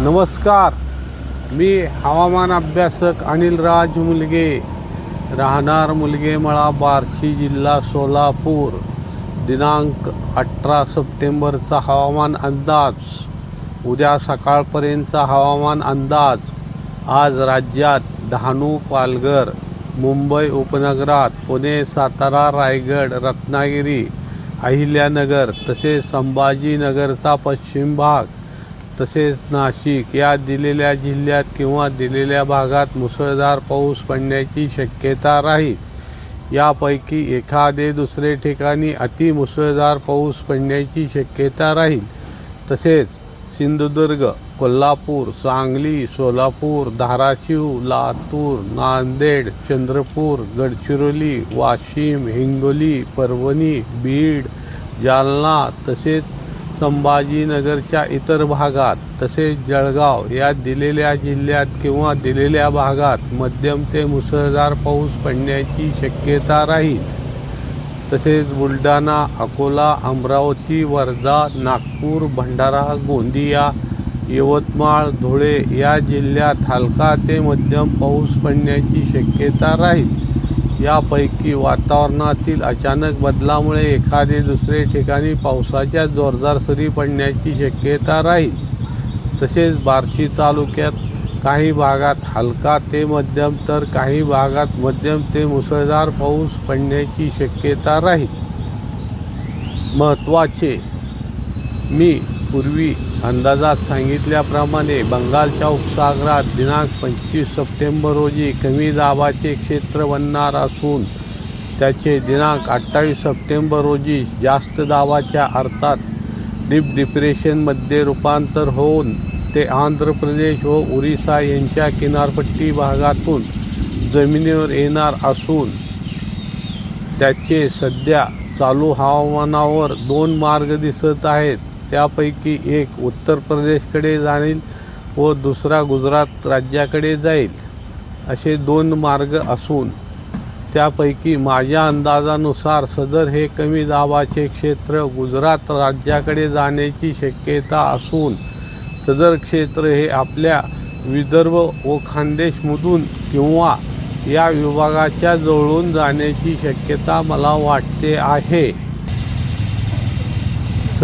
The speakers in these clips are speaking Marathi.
नमस्कार. मी हवामान अभ्यासक अनिल राज मुलगे. राहणार मुलगेमळा बार्शी जिल्हा सोलापूर. दिनांक अठरा सप्टेंबरचा हवामान अंदाज. उद्या सकाळपर्यंतचा हवामान अंदाज. आज राज्यात डहाणू पालघर मुंबई उपनगरात पुणे सातारा रायगड रत्नागिरी अहिल्यानगर तसेच संभाजीनगरचा पश्चिम भाग. तसेच नाशिक या दिलेल्या जिल्ह्यात किंवा दिलेल्या भागात मुसळधार पाऊस पडण्याची शक्यता राहील. यापैकी एखादे दुसरे ठिकाणी अतिमुसळधार पाऊस पडण्याची शक्यता राहील. तसेच सिंधुदुर्ग कोल्हापूर सांगली सोलापूर धाराशिव लातूर नांदेड चंद्रपूर गडचिरोली वाशिम हिंगोली परभणी बीड जालना तसेच संभाजीनगरच्या इतर भागात तसेच जळगाव या दिलेल्या जिल्ह्यात किंवा दिलेल्या भागात मध्यम ते मुसळधार पाऊस पडण्याची शक्यता राहील. तसेच बुलढाणा अकोला अमरावती वर्धा नागपूर भंडारा गोंदिया यवतमाळ धुळे या जिल्ह्यात हलका ते मध्यम पाऊस पडण्याची शक्यता राहील. यापैकी वातावरणातील अचानक बदलामुळे एखादे दुसरे ठिकाणी पावसाच्या जोरदार सरी पडण्याची शक्यता राहील. तसेच बार्शी तालुक्यात काही भागात हलका ते मध्यम तर काही भागात मध्यम ते मुसळधार पाऊस पडण्याची शक्यता राहील. महत्त्वाचे. मी पूर्वी अंदाजात सांगितल्याप्रमाणे बंगालच्या उपसागरात दिनांक पंचवीस सप्टेंबर रोजी कमी दाबाचे क्षेत्र बनणार असून त्याचे दिनांक अठ्ठावीस सप्टेंबर रोजी जास्त दाबाच्या अर्थात डीप डिप्रेशनमध्ये रूपांतर होऊन ते आंध्र प्रदेश व ओरिसा यांच्या किनारपट्टी भागातून जमिनीवर येणार असून त्याचे सध्या चालू हवामानावर दोन मार्ग दिसत आहेत. त्यापैकी एक उत्तर प्रदेशकडे जाईल व दुसरा गुजरात राज्याकडे जाईल. असे दोन मार्ग असून त्यापैकी माझ्या अंदाजानुसार सदर हे कमी दाबाचे क्षेत्र गुजरात राज्याकडे जाण्याची शक्यता असून सदर क्षेत्र हे आपल्या विदर्भ व खानदेशमधून किंवा या विभागाच्या जवळून जाण्याची शक्यता मला वाटते आहे.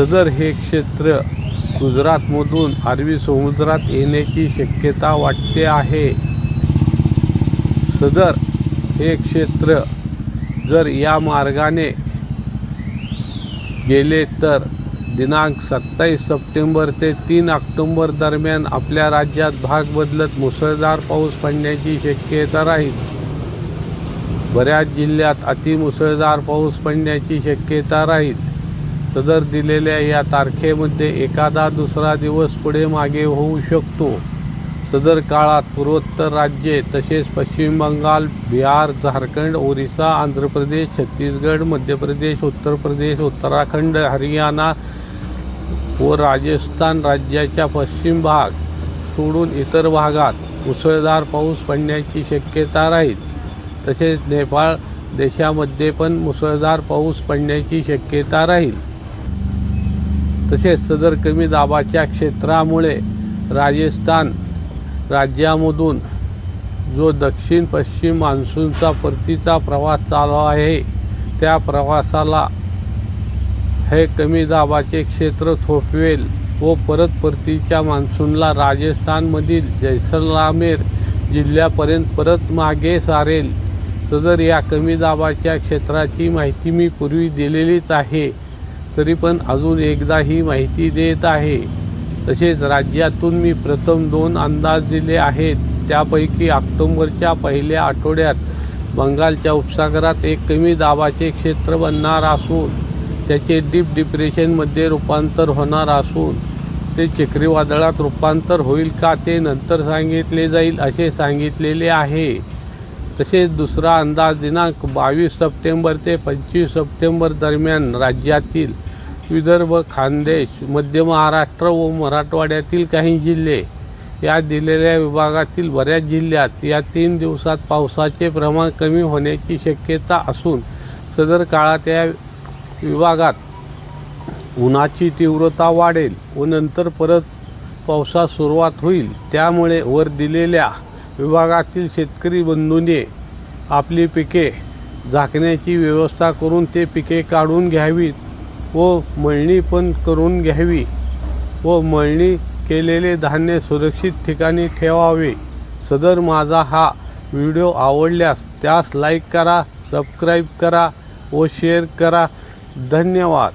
सदर हे क्षेत्र गुजरातमधून अरबी समुद्रात येण्याची शक्यता वाटते आहे. सदर हे क्षेत्र जर या मार्गाने गेले तर दिनांक सत्तावीस सप्टेंबर ते तीन ऑक्टोंबर दरम्यान आपल्या राज्यात भाग बदलत मुसळधार पाऊस पडण्याची शक्यता राहील. बऱ्याच जिल्ह्यात अतिमुसळधार पाऊस पडण्याची शक्यता राहील. सदर दिलेल्या या तारखेमध्ये एखादा दुसरा दिवस पुढे मागे होऊ शकतो. सदर काळात पूर्वोत्तर राज्ये तसेच पश्चिम बंगाल बिहार झारखंड ओरिसा आंध्र प्रदेश छत्तीसगड मध्य प्रदेश उत्तर प्रदेश उत्तराखंड हरियाणा व राजस्थान राज्याच्या पश्चिम भाग सोडून इतर भागात मुसळधार पाऊस पडण्याची शक्यता राहील. तसेच नेपाळ देशामध्ये पण मुसळधार पाऊस पडण्याची शक्यता राहील. तसेच सदर कमी दाबाच्या क्षेत्रामुळे राजस्थान राज्यामधून जो दक्षिण पश्चिम मान्सूनचा परतीचा प्रवास चालू आहे त्या प्रवासाला हे कमी दाबाचे क्षेत्र थोपवेल व परत परतीच्या मान्सूनला राजस्थानमधील जैसलमेर जिल्ह्यापर्यंत परत मागे सारेल. सदर या कमी दाबाच्या क्षेत्राची माहिती मी पूर्वी दिलेलीच आहे. तरी पण अजून एकदा ही माहिती देत आहे. तसेच राज्यातून मी प्रथम दोन अंदाज दिले आहेत. त्यापैकी ऑक्टोंबरच्या पहिल्या आठवड्यात बंगालच्या उपसागरात एक कमी दाबाचे क्षेत्र बनणार असून त्याचे डीप डिप्रेशनमध्ये रूपांतर होणार असून ते चक्रीवादळात रूपांतर होईल का ते नंतर सांगितले जाईल असे सांगितलेले आहे. तसेच दुसरा अंदाज दिनांक बावीस सप्टेंबर ते पंचवीस सप्टेंबर दरम्यान राज्यातील विदर्भ खानदेश मध्य महाराष्ट्र व मराठवाड्यातील काही जिल्हे या दिलेल्या विभागातील बऱ्याच जिल्ह्यात या तीन दिवसात पावसाचे प्रमाण कमी होण्याची शक्यता असून सदर काळात या विभागात उन्हाची तीव्रता वाढेल व नंतर परत पावसास सुरुवात होईल. त्यामुळे वर दिलेल्या विभागातील शेतकरी बंधूंनी आपली पिके झाकण्याची व्यवस्था करून ते पिके काढून घ्यावीत व मळणी पण करून घ्यावी व मळणी केलेले धान्य सुरक्षित ठिकाणी ठेवावे. सदर माझा हा व्हिडिओ आवडल्यास त्यास लाईक करा सबस्क्राईब करा व शेअर करा. धन्यवाद.